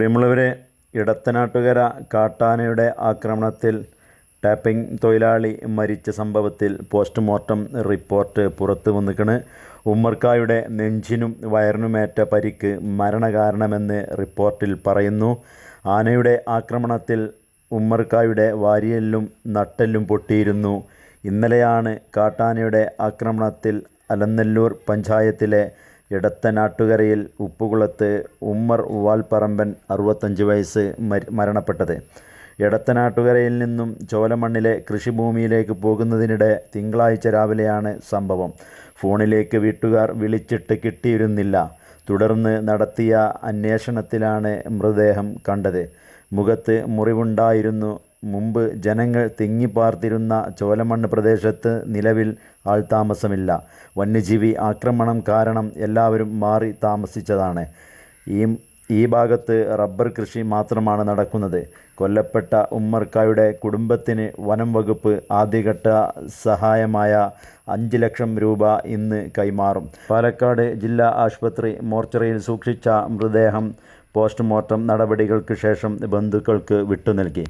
പ്രിയമുള്ളവരെ ഇടത്തനാട്ടുകര കാട്ടാനയുടെ ആക്രമണത്തിൽ ടാപ്പിംഗ് തൊഴിലാളി മരിച്ച സംഭവത്തിൽ പോസ്റ്റ്മോർട്ടം റിപ്പോർട്ട് പുറത്തു വന്നിക്കണ് ഉമ്മർക്കായുടെ നെഞ്ചിനും വയറിനുമേറ്റ പരിക്ക് മരണകാരണമെന്ന് റിപ്പോർട്ടിൽ പറയുന്നു. ആനയുടെ ആക്രമണത്തിൽ ഉമ്മർക്കായുടെ വാരിയെല്ലും നട്ടെല്ലും പൊട്ടിയിരുന്നു. ഇന്നലെയാണ് കാട്ടാനയുടെ ആക്രമണത്തിൽ അലനല്ലൂർ പഞ്ചായത്തിലെ ഇടത്തനാട്ടുകരയിൽ ഉപ്പുകുളത്ത് ഉമ്മർ വാൽപ്പറമ്പൻ അറുപത്തഞ്ച് വയസ്സ് മര- മരണപ്പെട്ടത്. ഇടത്തനാട്ടുകരയിൽ നിന്നും ചോലമണ്ണിലെ കൃഷിഭൂമിയിലേക്ക് പോകുന്നതിനിടെ തിങ്കളാഴ്ച രാവിലെയാണ് സംഭവം. ഫോണിലേക്ക് വീട്ടുകാർ വിളിച്ചിട്ട് കിട്ടിയിരുന്നില്ല. തുടർന്ന് നടത്തിയ അന്വേഷണത്തിലാണ് മൃതദേഹം കണ്ടത്. മുഖത്ത് മുറിവുണ്ടായിരുന്നു മുമ്പ് ജനങ്ങൾ തിങ്ങിപ്പാർത്തിരുന്ന ചോലമണ്ണ് പ്രദേശത്ത് നിലവിൽ ആൾതാമസമില്ല വന്യജീവി ആക്രമണം കാരണം എല്ലാവരും മാറി താമസിച്ചതാണ്. ഈ ഭാഗത്ത് റബ്ബർ കൃഷി മാത്രമാണ് നടക്കുന്നത്. കൊല്ലപ്പെട്ട ഉമ്മർക്കായുടെ കുടുംബത്തിന് വനം വകുപ്പ് ആദ്യഘട്ട സഹായമായ അഞ്ച് ലക്ഷം രൂപ ഇന്ന് കൈമാറും. പാലക്കാട് ജില്ലാ ആശുപത്രി മോർച്ചറിയിൽ സൂക്ഷിച്ച മൃതദേഹം പോസ്റ്റ്മോർട്ടം നടപടികൾക്ക് ശേഷം ബന്ധുക്കൾക്ക് വിട്ടു നൽകി